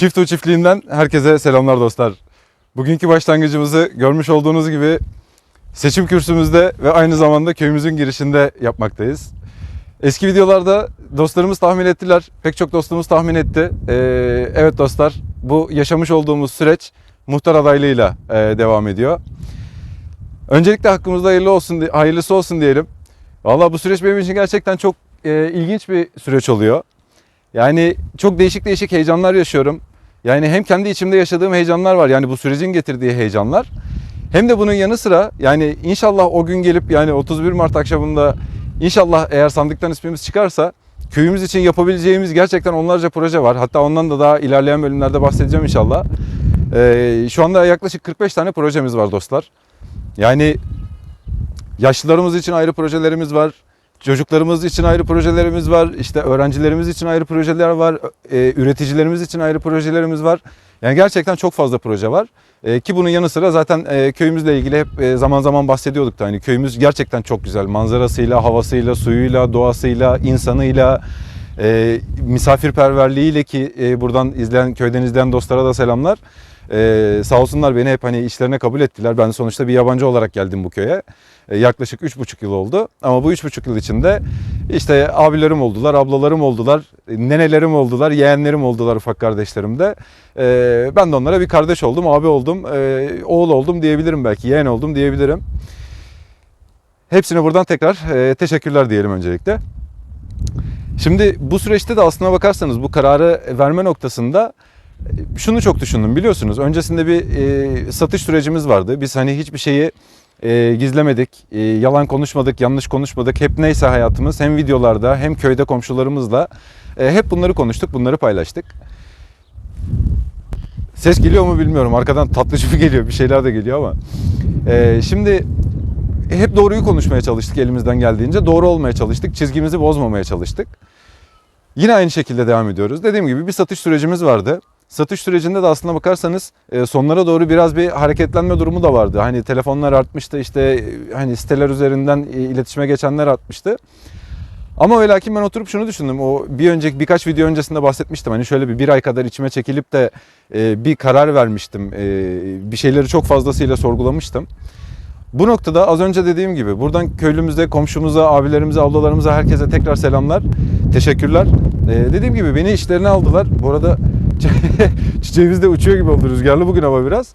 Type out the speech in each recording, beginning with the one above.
Çift çiftliğinden herkese selamlar dostlar. Bugünkü başlangıcımızı görmüş olduğunuz gibi seçim kürsümüzde ve aynı zamanda köyümüzün girişinde yapmaktayız. Eski videolarda dostlarımız tahmin ettiler. Pek çok dostumuz tahmin etti. Ee, evet dostlar bu yaşamış olduğumuz süreç muhtar adaylığıyla e, devam ediyor. Öncelikle hakkımızda hayırlı olsun, hayırlısı olsun diyelim. Valla bu süreç benim için gerçekten çok e, ilginç bir süreç oluyor. Yani çok değişik değişik heyecanlar yaşıyorum. Yani hem kendi içimde yaşadığım heyecanlar var. Yani bu sürecin getirdiği heyecanlar. Hem de bunun yanı sıra yani inşallah o gün gelip yani 31 Mart akşamında inşallah eğer sandıktan ismimiz çıkarsa köyümüz için yapabileceğimiz gerçekten onlarca proje var. Hatta ondan da daha ilerleyen bölümlerde bahsedeceğim inşallah. Ee, şu anda yaklaşık 45 tane projemiz var dostlar. Yani yaşlılarımız için ayrı projelerimiz var. Çocuklarımız için ayrı projelerimiz var. İşte öğrencilerimiz için ayrı projeler var. Ee, üreticilerimiz için ayrı projelerimiz var. Yani gerçekten çok fazla proje var. Ee, ki bunun yanı sıra zaten e, köyümüzle ilgili hep e, zaman zaman bahsediyorduk da hani köyümüz gerçekten çok güzel. Manzarasıyla, havasıyla, suyuyla, doğasıyla, insanıyla, e, misafirperverliğiyle ki e, buradan izleyen köyden izleyen dostlara da selamlar. Ee, sağ olsunlar beni hep hani işlerine kabul ettiler. Ben sonuçta bir yabancı olarak geldim bu köye. Ee, yaklaşık 3,5 yıl oldu. Ama bu 3,5 yıl içinde işte abilerim oldular, ablalarım oldular, nenelerim oldular, yeğenlerim oldular ufak kardeşlerim de. Ee, ben de onlara bir kardeş oldum, abi oldum, e, oğul oldum diyebilirim belki, yeğen oldum diyebilirim. Hepsine buradan tekrar e, teşekkürler diyelim öncelikle. Şimdi bu süreçte de aslına bakarsanız bu kararı verme noktasında şunu çok düşündüm biliyorsunuz. Öncesinde bir e, satış sürecimiz vardı. Biz hani hiçbir şeyi e, gizlemedik, e, yalan konuşmadık, yanlış konuşmadık. Hep neyse hayatımız hem videolarda hem köyde komşularımızla e, hep bunları konuştuk, bunları paylaştık. Ses geliyor mu bilmiyorum. Arkadan tatlıcı mı geliyor, bir şeyler de geliyor ama. E, şimdi hep doğruyu konuşmaya çalıştık elimizden geldiğince. Doğru olmaya çalıştık, çizgimizi bozmamaya çalıştık. Yine aynı şekilde devam ediyoruz. Dediğim gibi bir satış sürecimiz vardı. Satış sürecinde de aslına bakarsanız e, sonlara doğru biraz bir hareketlenme durumu da vardı. Hani telefonlar artmıştı işte e, hani siteler üzerinden e, iletişime geçenler artmıştı. Ama ve lakin ben oturup şunu düşündüm. O bir önceki birkaç video öncesinde bahsetmiştim. Hani şöyle bir bir ay kadar içime çekilip de bir karar vermiştim. Bir şeyleri çok fazlasıyla sorgulamıştım. Bu noktada az önce dediğim gibi buradan köylümüze, komşumuza, abilerimize, ablalarımıza herkese tekrar selamlar. Teşekkürler. Ee, dediğim gibi beni işlerine aldılar. Bu arada çiçeğimiz de uçuyor gibi oldu rüzgarlı bugün hava biraz.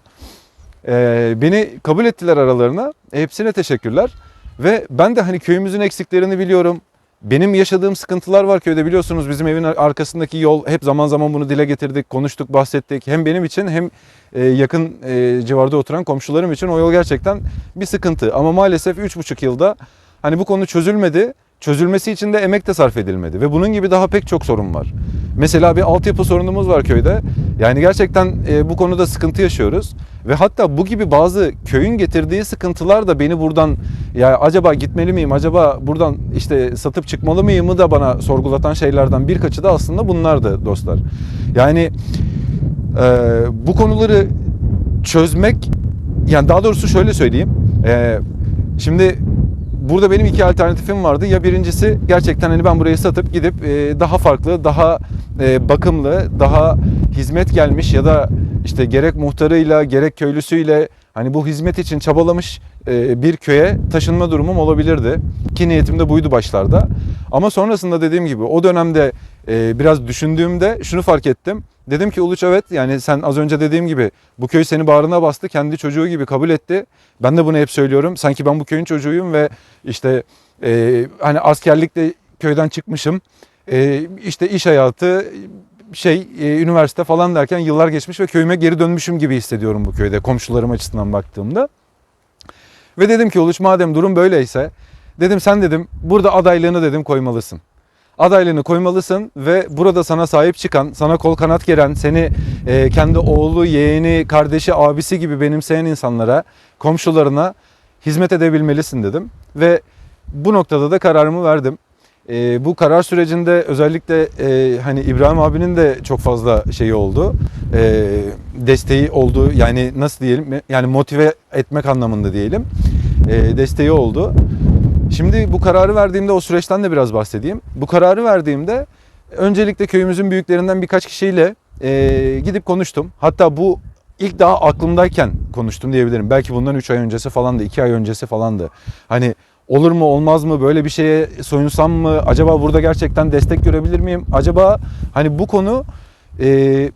Ee, beni kabul ettiler aralarına. Hepsine teşekkürler. Ve ben de hani köyümüzün eksiklerini biliyorum. Benim yaşadığım sıkıntılar var köyde biliyorsunuz bizim evin arkasındaki yol hep zaman zaman bunu dile getirdik, konuştuk, bahsettik. Hem benim için hem e, yakın e, civarda oturan komşularım için o yol gerçekten bir sıkıntı. Ama maalesef 3,5 yılda hani bu konu çözülmedi. Çözülmesi için de emek de sarf edilmedi ve bunun gibi daha pek çok sorun var. Mesela bir altyapı sorunumuz var köyde. Yani gerçekten e, bu konuda sıkıntı yaşıyoruz ve hatta bu gibi bazı köyün getirdiği sıkıntılar da beni buradan ya acaba gitmeli miyim, acaba buradan işte satıp çıkmalı mıyımı da bana sorgulatan şeylerden birkaçı da aslında bunlardı dostlar. Yani e, bu konuları çözmek yani daha doğrusu şöyle söyleyeyim. E, şimdi burada benim iki alternatifim vardı. Ya birincisi gerçekten hani ben burayı satıp gidip e, daha farklı, daha e, bakımlı, daha hizmet gelmiş ya da işte gerek muhtarıyla gerek köylüsüyle hani bu hizmet için çabalamış e, bir köye taşınma durumum olabilirdi. Ki niyetim de buydu başlarda. Ama sonrasında dediğim gibi o dönemde e, biraz düşündüğümde şunu fark ettim. Dedim ki Uluç evet yani sen az önce dediğim gibi bu köy seni bağrına bastı kendi çocuğu gibi kabul etti. Ben de bunu hep söylüyorum. Sanki ben bu köyün çocuğuyum ve işte e, hani askerlikle köyden çıkmışım. E, işte iş hayatı şey e, üniversite falan derken yıllar geçmiş ve köyüme geri dönmüşüm gibi hissediyorum bu köyde komşularım açısından baktığımda. Ve dedim ki Uluç madem durum böyleyse dedim sen dedim burada adaylığını dedim koymalısın adaylığını koymalısın ve burada sana sahip çıkan, sana kol kanat geren, seni e, kendi oğlu, yeğeni, kardeşi, abisi gibi benimseyen insanlara, komşularına hizmet edebilmelisin dedim. Ve bu noktada da kararımı verdim. E, bu karar sürecinde özellikle e, hani İbrahim abinin de çok fazla şeyi oldu. E, desteği oldu. Yani nasıl diyelim? Yani motive etmek anlamında diyelim. E, desteği oldu. Şimdi bu kararı verdiğimde o süreçten de biraz bahsedeyim. Bu kararı verdiğimde öncelikle köyümüzün büyüklerinden birkaç kişiyle e, gidip konuştum. Hatta bu ilk daha aklımdayken konuştum diyebilirim. Belki bundan 3 ay öncesi falandı, 2 ay öncesi falandı. Hani olur mu olmaz mı böyle bir şeye soyunsam mı? Acaba burada gerçekten destek görebilir miyim? Acaba hani bu konu e,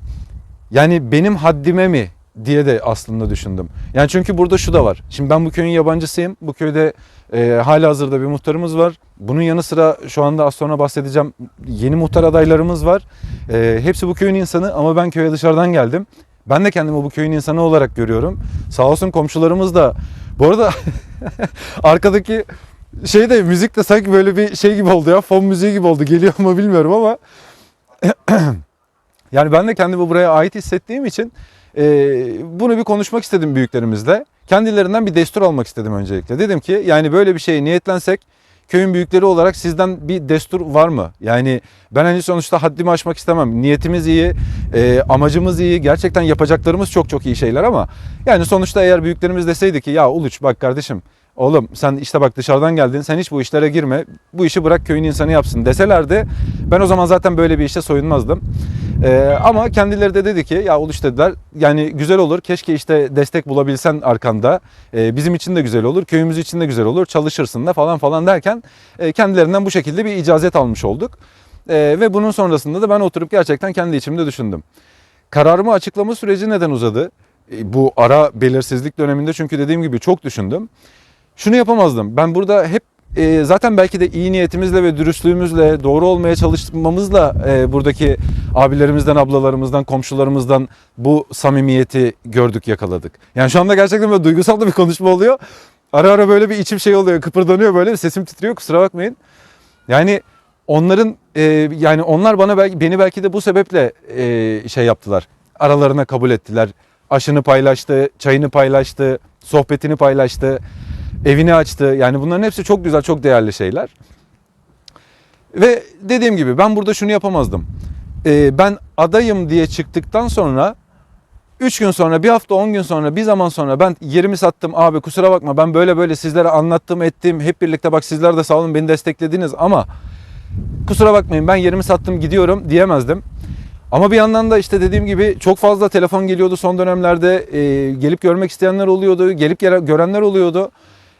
yani benim haddime mi diye de aslında düşündüm. Yani çünkü burada şu da var. Şimdi ben bu köyün yabancısıyım. Bu köyde e, hala hazırda bir muhtarımız var. Bunun yanı sıra şu anda az sonra bahsedeceğim yeni muhtar adaylarımız var. E, hepsi bu köyün insanı ama ben köye dışarıdan geldim. Ben de kendimi bu köyün insanı olarak görüyorum. Sağ olsun komşularımız da. Bu arada arkadaki şey de müzik de sanki böyle bir şey gibi oldu ya. Fon müziği gibi oldu. Geliyor mu bilmiyorum ama yani ben de kendimi buraya ait hissettiğim için e, bunu bir konuşmak istedim büyüklerimizle. Kendilerinden bir destur almak istedim öncelikle. Dedim ki yani böyle bir şeye niyetlensek köyün büyükleri olarak sizden bir destur var mı? Yani ben hani sonuçta haddimi aşmak istemem. Niyetimiz iyi, e, amacımız iyi. Gerçekten yapacaklarımız çok çok iyi şeyler ama yani sonuçta eğer büyüklerimiz deseydi ki ya Uluç bak kardeşim Oğlum sen işte bak dışarıdan geldin sen hiç bu işlere girme bu işi bırak köyün insanı yapsın deselerdi ben o zaman zaten böyle bir işte soyunmazdım. Ee, ama kendileri de dedi ki ya Uluç dediler yani güzel olur keşke işte destek bulabilsen arkanda Ee, bizim için de güzel olur köyümüz için de güzel olur çalışırsın da falan falan derken e, kendilerinden bu şekilde bir icazet almış olduk. Ee, ve bunun sonrasında da ben oturup gerçekten kendi içimde düşündüm. Kararımı açıklama süreci neden uzadı? E, Bu ara belirsizlik döneminde çünkü dediğim gibi çok düşündüm şunu yapamazdım. Ben burada hep e, zaten belki de iyi niyetimizle ve dürüstlüğümüzle doğru olmaya çalışmamızla e, buradaki abilerimizden, ablalarımızdan, komşularımızdan bu samimiyeti gördük, yakaladık. Yani şu anda gerçekten böyle duygusal da bir konuşma oluyor. Ara ara böyle bir içim şey oluyor, kıpırdanıyor böyle, sesim titriyor kusura bakmayın. Yani onların e, yani onlar bana belki beni belki de bu sebeple e, şey yaptılar. Aralarına kabul ettiler. Aşını paylaştı, çayını paylaştı, sohbetini paylaştı evini açtı. Yani bunların hepsi çok güzel, çok değerli şeyler. Ve dediğim gibi ben burada şunu yapamazdım. Ee, ben adayım diye çıktıktan sonra 3 gün sonra, bir hafta 10 gün sonra, bir zaman sonra ben yerimi sattım. Abi kusura bakma ben böyle böyle sizlere anlattım, ettim. Hep birlikte bak sizler de sağ olun beni desteklediniz ama kusura bakmayın ben yerimi sattım gidiyorum diyemezdim. Ama bir yandan da işte dediğim gibi çok fazla telefon geliyordu son dönemlerde. Ee, gelip görmek isteyenler oluyordu, gelip görenler oluyordu.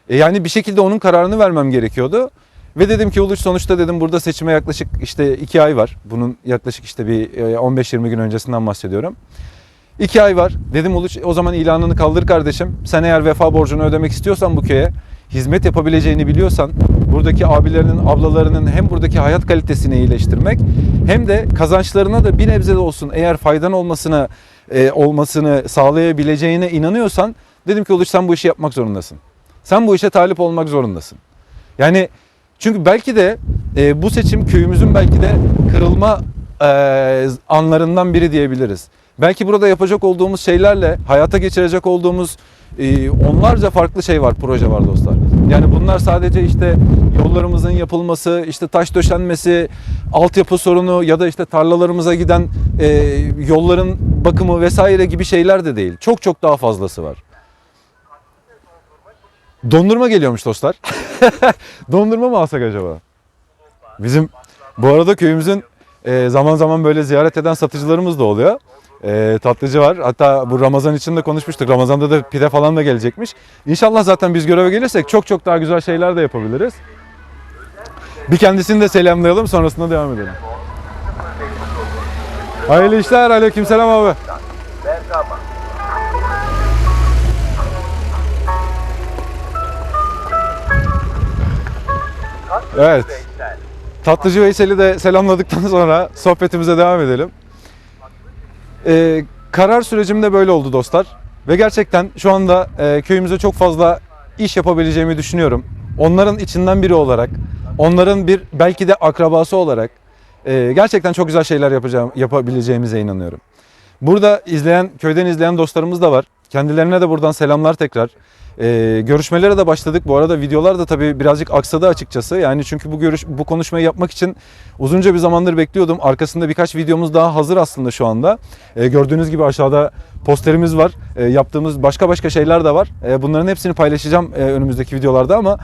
E yani bir şekilde onun kararını vermem gerekiyordu. Ve dedim ki Uluç sonuçta dedim burada seçime yaklaşık işte iki ay var. Bunun yaklaşık işte bir 15-20 gün öncesinden bahsediyorum. İki ay var. Dedim Uluç o zaman ilanını kaldır kardeşim. Sen eğer vefa borcunu ödemek istiyorsan bu köye, hizmet yapabileceğini biliyorsan, buradaki abilerinin, ablalarının hem buradaki hayat kalitesini iyileştirmek hem de kazançlarına da bir nebze de olsun eğer faydan olmasına e, olmasını sağlayabileceğine inanıyorsan dedim ki Uluç sen bu işi yapmak zorundasın. Sen bu işe talip olmak zorundasın. Yani çünkü belki de e, bu seçim köyümüzün belki de kırılma e, anlarından biri diyebiliriz. Belki burada yapacak olduğumuz şeylerle hayata geçirecek olduğumuz e, onlarca farklı şey var, proje var dostlar. Yani bunlar sadece işte yollarımızın yapılması, işte taş döşenmesi, altyapı sorunu ya da işte tarlalarımıza giden e, yolların bakımı vesaire gibi şeyler de değil. Çok çok daha fazlası var. Dondurma geliyormuş dostlar. Dondurma mı alsak acaba? Bizim bu arada köyümüzün e, zaman zaman böyle ziyaret eden satıcılarımız da oluyor. E, tatlıcı var. Hatta bu Ramazan için de konuşmuştuk. Ramazan'da da pide falan da gelecekmiş. İnşallah zaten biz göreve gelirsek çok çok daha güzel şeyler de yapabiliriz. Bir kendisini de selamlayalım sonrasında devam edelim. Hayırlı işler. Aleykümselam abi. Evet. Tatlıcı Veysel'i de selamladıktan sonra sohbetimize devam edelim. Ee, karar sürecimde böyle oldu dostlar. Ve gerçekten şu anda e, köyümüze çok fazla iş yapabileceğimi düşünüyorum. Onların içinden biri olarak, onların bir belki de akrabası olarak e, gerçekten çok güzel şeyler yapacağım, yapabileceğimize inanıyorum. Burada izleyen, köyden izleyen dostlarımız da var. Kendilerine de buradan selamlar tekrar. Ee, görüşmelere de başladık. Bu arada videolar da tabii birazcık aksadı açıkçası. Yani çünkü bu görüş bu konuşmayı yapmak için uzunca bir zamandır bekliyordum. Arkasında birkaç videomuz daha hazır aslında şu anda. Ee, gördüğünüz gibi aşağıda posterimiz var. Ee, yaptığımız başka başka şeyler de var. Ee, bunların hepsini paylaşacağım e, önümüzdeki videolarda ama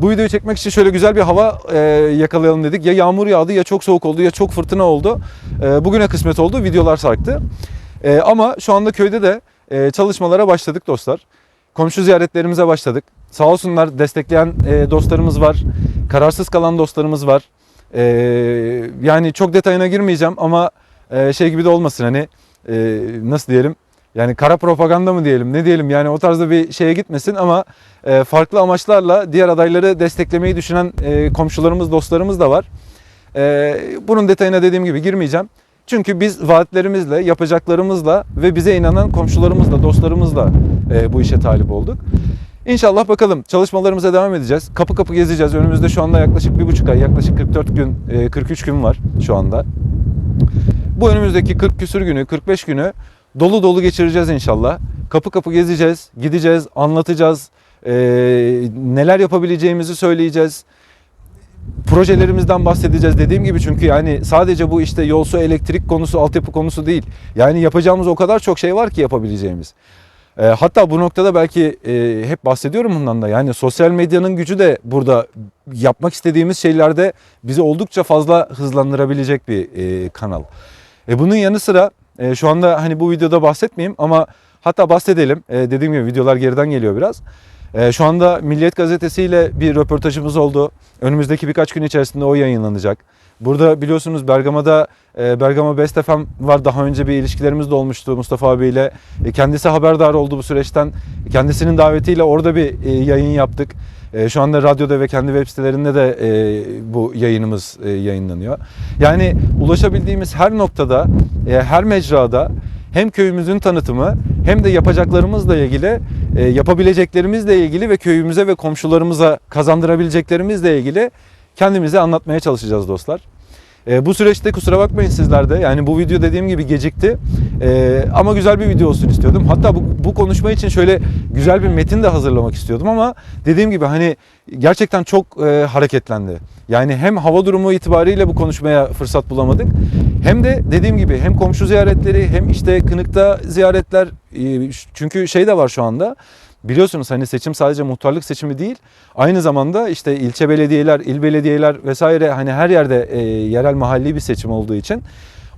Bu videoyu çekmek için şöyle güzel bir hava e, yakalayalım dedik. Ya yağmur yağdı ya çok soğuk oldu ya çok fırtına oldu. E, bugüne kısmet oldu. Videolar sarktı. E, ama şu anda köyde de e, çalışmalara başladık dostlar. Komşu ziyaretlerimize başladık. Sağ olsunlar destekleyen e, dostlarımız var. Kararsız kalan dostlarımız var. E, yani çok detayına girmeyeceğim ama e, şey gibi de olmasın hani e, nasıl diyelim yani kara propaganda mı diyelim ne diyelim yani o tarzda bir şeye gitmesin ama e, farklı amaçlarla diğer adayları desteklemeyi düşünen e, komşularımız dostlarımız da var. E, bunun detayına dediğim gibi girmeyeceğim. Çünkü biz vaatlerimizle, yapacaklarımızla ve bize inanan komşularımızla, dostlarımızla e, bu işe talip olduk. İnşallah bakalım çalışmalarımıza devam edeceğiz. Kapı kapı gezeceğiz. Önümüzde şu anda yaklaşık bir buçuk ay, yaklaşık 44 gün, e, 43 gün var şu anda. Bu önümüzdeki 40 küsür günü, 45 günü dolu dolu geçireceğiz inşallah. Kapı kapı gezeceğiz, gideceğiz, anlatacağız. e, neler yapabileceğimizi söyleyeceğiz projelerimizden bahsedeceğiz dediğim gibi çünkü yani sadece bu işte yol su elektrik konusu altyapı konusu değil. Yani yapacağımız o kadar çok şey var ki yapabileceğimiz. E, hatta bu noktada belki e, hep bahsediyorum bundan da yani sosyal medyanın gücü de burada yapmak istediğimiz şeylerde bizi oldukça fazla hızlandırabilecek bir e, kanal. E, bunun yanı sıra e, şu anda hani bu videoda bahsetmeyeyim ama hatta bahsedelim. E, dediğim gibi videolar geriden geliyor biraz. E, şu anda Milliyet Gazetesi ile bir röportajımız oldu. Önümüzdeki birkaç gün içerisinde o yayınlanacak. Burada biliyorsunuz Bergama'da e, Bergama Best FM var. Daha önce bir ilişkilerimiz de olmuştu Mustafa abiyle. E, kendisi haberdar oldu bu süreçten. Kendisinin davetiyle orada bir e, yayın yaptık. E, şu anda radyoda ve kendi web sitelerinde de e, bu yayınımız e, yayınlanıyor. Yani ulaşabildiğimiz her noktada, e, her mecrada hem köyümüzün tanıtımı hem de yapacaklarımızla ilgili, yapabileceklerimizle ilgili ve köyümüze ve komşularımıza kazandırabileceklerimizle ilgili kendimize anlatmaya çalışacağız dostlar. Bu süreçte kusura bakmayın sizler de. Yani bu video dediğim gibi gecikti. E, ama güzel bir video olsun istiyordum. Hatta bu, bu konuşma için şöyle güzel bir metin de hazırlamak istiyordum ama dediğim gibi hani gerçekten çok e, hareketlendi. Yani hem hava durumu itibariyle bu konuşmaya fırsat bulamadık. Hem de dediğim gibi hem komşu ziyaretleri hem işte Kınık'ta ziyaretler e, çünkü şey de var şu anda. Biliyorsunuz hani seçim sadece muhtarlık seçimi değil. Aynı zamanda işte ilçe belediyeler, il belediyeler vesaire hani her yerde e, yerel mahalli bir seçim olduğu için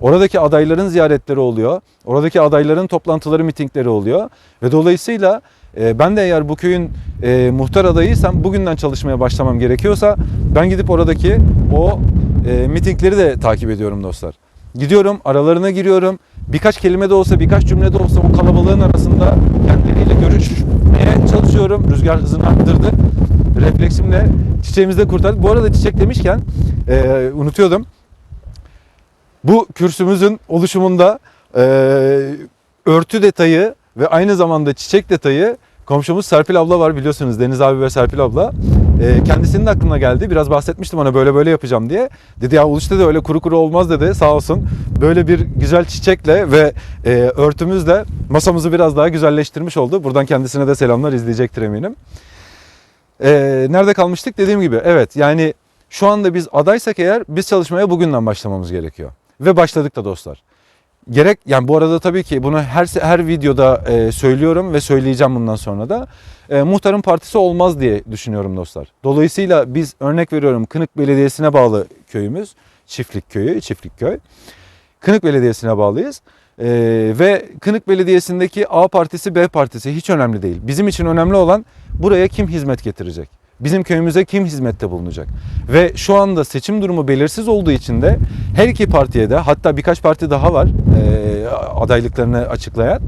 oradaki adayların ziyaretleri oluyor. Oradaki adayların toplantıları, mitingleri oluyor. Ve dolayısıyla e, ben de eğer bu köyün e, muhtar adayıysam bugünden çalışmaya başlamam gerekiyorsa ben gidip oradaki o e, mitingleri de takip ediyorum dostlar. Gidiyorum, aralarına giriyorum. Birkaç kelime de olsa, birkaç cümle de olsa o kalabalığın arasında kendileriyle görüşmeye çalışıyorum. Rüzgar hızını arttırdı. Refleksimle çiçeğimizi de kurtardık. Bu arada çiçek demişken unutuyordum. Bu kürsümüzün oluşumunda e, örtü detayı ve aynı zamanda çiçek detayı komşumuz Serpil abla var biliyorsunuz Deniz abi ve Serpil abla. E, kendisinin aklına geldi. Biraz bahsetmiştim ona böyle böyle yapacağım diye. Dedi ya Uluç dedi öyle kuru kuru olmaz dedi sağ olsun. Böyle bir güzel çiçekle ve e, örtümüzle masamızı biraz daha güzelleştirmiş oldu. Buradan kendisine de selamlar izleyecektir eminim. E, nerede kalmıştık dediğim gibi evet yani şu anda biz adaysak eğer biz çalışmaya bugünden başlamamız gerekiyor. Ve başladık da dostlar. Gerek yani bu arada tabii ki bunu her her videoda e, söylüyorum ve söyleyeceğim bundan sonra da. E, muhtarın partisi olmaz diye düşünüyorum dostlar. Dolayısıyla biz örnek veriyorum Kınık Belediyesi'ne bağlı köyümüz. Çiftlik köyü, çiftlik köy. Kınık Belediyesi'ne bağlıyız. E, ve Kınık Belediyesi'ndeki A partisi, B partisi hiç önemli değil. Bizim için önemli olan buraya kim hizmet getirecek? Bizim köyümüze kim hizmette bulunacak? Ve şu anda seçim durumu belirsiz olduğu için de her iki partiye de hatta birkaç parti daha var e, adaylıklarını açıklayan.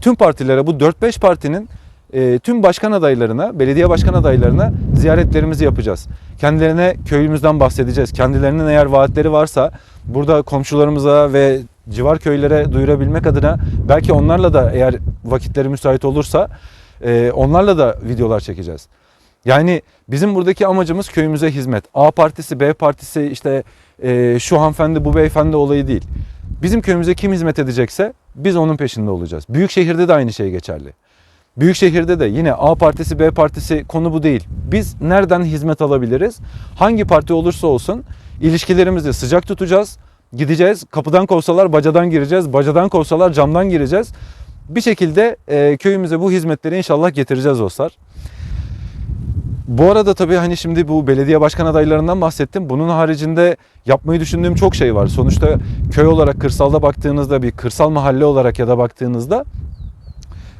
Tüm partilere bu 4-5 partinin e, tüm başkan adaylarına, belediye başkan adaylarına ziyaretlerimizi yapacağız. Kendilerine köyümüzden bahsedeceğiz. Kendilerinin eğer vaatleri varsa burada komşularımıza ve civar köylere duyurabilmek adına belki onlarla da eğer vakitleri müsait olursa e, onlarla da videolar çekeceğiz. Yani bizim buradaki amacımız köyümüze hizmet. A partisi, B partisi işte e, şu hanımefendi, bu beyefendi olayı değil. Bizim köyümüze kim hizmet edecekse biz onun peşinde olacağız. Büyük şehirde de aynı şey geçerli. Büyük şehirde de yine A partisi, B partisi konu bu değil. Biz nereden hizmet alabiliriz? Hangi parti olursa olsun ilişkilerimizi sıcak tutacağız. Gideceğiz. Kapıdan kovsalar bacadan gireceğiz. Bacadan kovsalar camdan gireceğiz. Bir şekilde e, köyümüze bu hizmetleri inşallah getireceğiz dostlar. Bu arada tabii hani şimdi bu belediye başkan adaylarından bahsettim. Bunun haricinde yapmayı düşündüğüm çok şey var. Sonuçta köy olarak kırsalda baktığınızda bir kırsal mahalle olarak ya da baktığınızda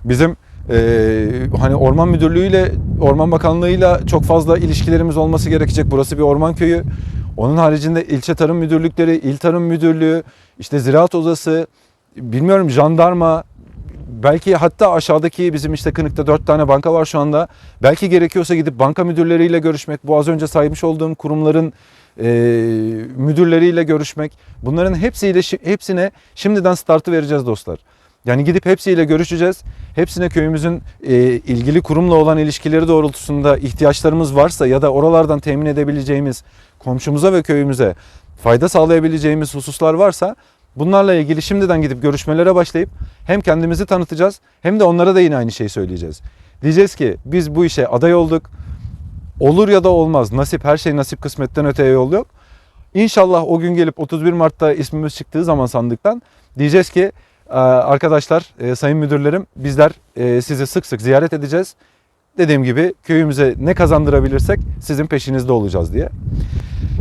bizim eee, hani orman müdürlüğüyle orman bakanlığıyla çok fazla ilişkilerimiz olması gerekecek. Burası bir orman köyü. Onun haricinde ilçe tarım müdürlükleri, il tarım müdürlüğü, işte ziraat odası, bilmiyorum jandarma, belki hatta aşağıdaki bizim işte Kınık'ta dört tane banka var şu anda. Belki gerekiyorsa gidip banka müdürleriyle görüşmek, bu az önce saymış olduğum kurumların eee, müdürleriyle görüşmek. Bunların hepsiyle hepsine şimdiden startı vereceğiz dostlar. Yani gidip hepsiyle görüşeceğiz. Hepsine köyümüzün e, ilgili kurumla olan ilişkileri doğrultusunda ihtiyaçlarımız varsa ya da oralardan temin edebileceğimiz komşumuza ve köyümüze fayda sağlayabileceğimiz hususlar varsa bunlarla ilgili şimdiden gidip görüşmelere başlayıp hem kendimizi tanıtacağız hem de onlara da yine aynı şeyi söyleyeceğiz. Diyeceğiz ki biz bu işe aday olduk. Olur ya da olmaz. Nasip her şey nasip kısmetten öteye yol yok. İnşallah o gün gelip 31 Mart'ta ismimiz çıktığı zaman sandıktan diyeceğiz ki "Ee, arkadaşlar, sayın müdürlerim bizler sizi sık sık ziyaret edeceğiz. Dediğim gibi köyümüze ne kazandırabilirsek sizin peşinizde olacağız diye.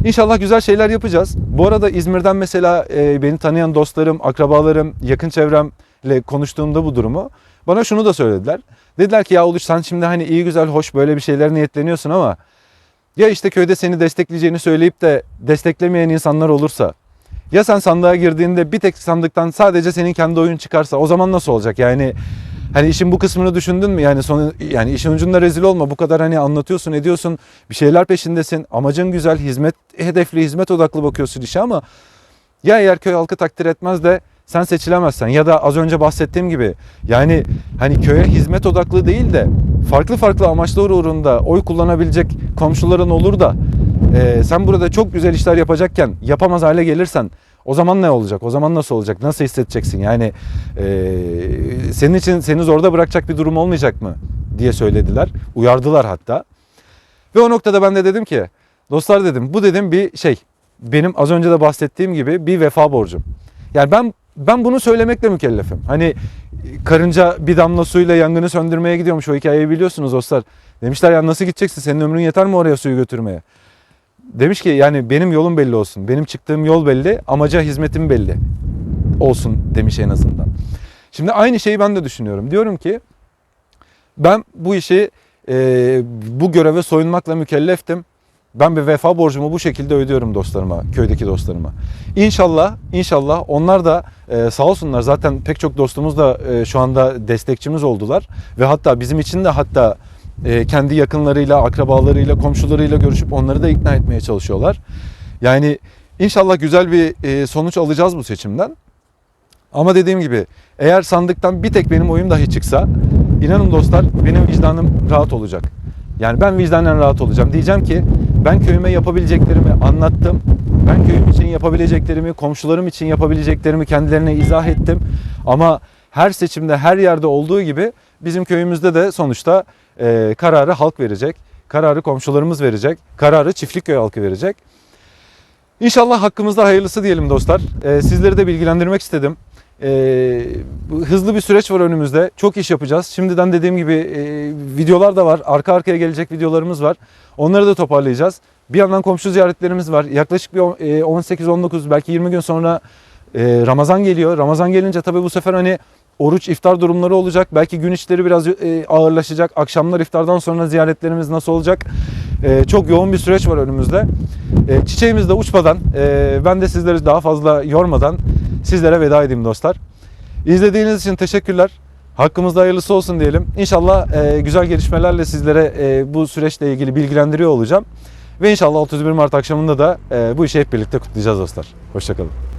İnşallah güzel şeyler yapacağız. Bu arada İzmir'den mesela e, beni tanıyan dostlarım, akrabalarım, yakın çevremle konuştuğumda bu durumu bana şunu da söylediler. Dediler ki ya Uluç sen şimdi hani iyi güzel hoş böyle bir şeyler niyetleniyorsun ama ya işte köyde seni destekleyeceğini söyleyip de desteklemeyen insanlar olursa ya sen sandığa girdiğinde bir tek sandıktan sadece senin kendi oyun çıkarsa o zaman nasıl olacak? Yani hani işin bu kısmını düşündün mü? Yani son yani işin ucunda rezil olma. Bu kadar hani anlatıyorsun, ediyorsun. Bir şeyler peşindesin. Amacın güzel, hizmet hedefli, hizmet odaklı bakıyorsun işe ama ya eğer köy halkı takdir etmez de sen seçilemezsen ya da az önce bahsettiğim gibi yani hani köye hizmet odaklı değil de farklı farklı amaçlar uğrunda oy kullanabilecek komşuların olur da e, sen burada çok güzel işler yapacakken yapamaz hale gelirsen o zaman ne olacak? O zaman nasıl olacak? Nasıl hissedeceksin? Yani e, senin için seni zorda bırakacak bir durum olmayacak mı diye söylediler. Uyardılar hatta. Ve o noktada ben de dedim ki dostlar dedim bu dedim bir şey benim az önce de bahsettiğim gibi bir vefa borcum. Yani ben ben bunu söylemekle mükellefim. Hani karınca bir damla suyla yangını söndürmeye gidiyormuş o hikayeyi biliyorsunuz dostlar. Demişler ya nasıl gideceksin senin ömrün yeter mi oraya suyu götürmeye? Demiş ki yani benim yolum belli olsun. Benim çıktığım yol belli, amaca hizmetim belli olsun demiş en azından. Şimdi aynı şeyi ben de düşünüyorum. Diyorum ki ben bu işi e, bu göreve soyunmakla mükelleftim. Ben bir vefa borcumu bu şekilde ödüyorum dostlarıma, köydeki dostlarıma. İnşallah, inşallah onlar da e, sağ olsunlar. Zaten pek çok dostumuz da e, şu anda destekçimiz oldular. Ve hatta bizim için de hatta e, kendi yakınlarıyla, akrabalarıyla, komşularıyla görüşüp onları da ikna etmeye çalışıyorlar. Yani inşallah güzel bir e, sonuç alacağız bu seçimden. Ama dediğim gibi eğer sandıktan bir tek benim oyum dahi çıksa inanın dostlar benim vicdanım rahat olacak. Yani ben vicdanen rahat olacağım. Diyeceğim ki ben köyüme yapabileceklerimi anlattım. Ben köyüm için yapabileceklerimi, komşularım için yapabileceklerimi kendilerine izah ettim. Ama her seçimde, her yerde olduğu gibi bizim köyümüzde de sonuçta e, kararı halk verecek. Kararı komşularımız verecek. Kararı çiftlik köy halkı verecek. İnşallah hakkımızda hayırlısı diyelim dostlar. E, sizleri de bilgilendirmek istedim. E, hızlı bir süreç var önümüzde. Çok iş yapacağız. Şimdiden dediğim gibi e, videolar da var. Arka arkaya gelecek videolarımız var. Onları da toparlayacağız. Bir yandan komşu ziyaretlerimiz var. Yaklaşık bir on- e, 18-19 belki 20 gün sonra e, Ramazan geliyor. Ramazan gelince tabii bu sefer hani oruç iftar durumları olacak. Belki gün içleri biraz e, ağırlaşacak. Akşamlar iftardan sonra ziyaretlerimiz nasıl olacak? E, çok yoğun bir süreç var önümüzde. E, çiçeğimiz de uçmadan, ben de sizleri daha fazla yormadan sizlere veda edeyim dostlar. İzlediğiniz için teşekkürler. Hakkımızda hayırlısı olsun diyelim. İnşallah güzel gelişmelerle sizlere bu süreçle ilgili bilgilendiriyor olacağım. Ve inşallah 31 Mart akşamında da bu işi hep birlikte kutlayacağız dostlar. Hoşçakalın.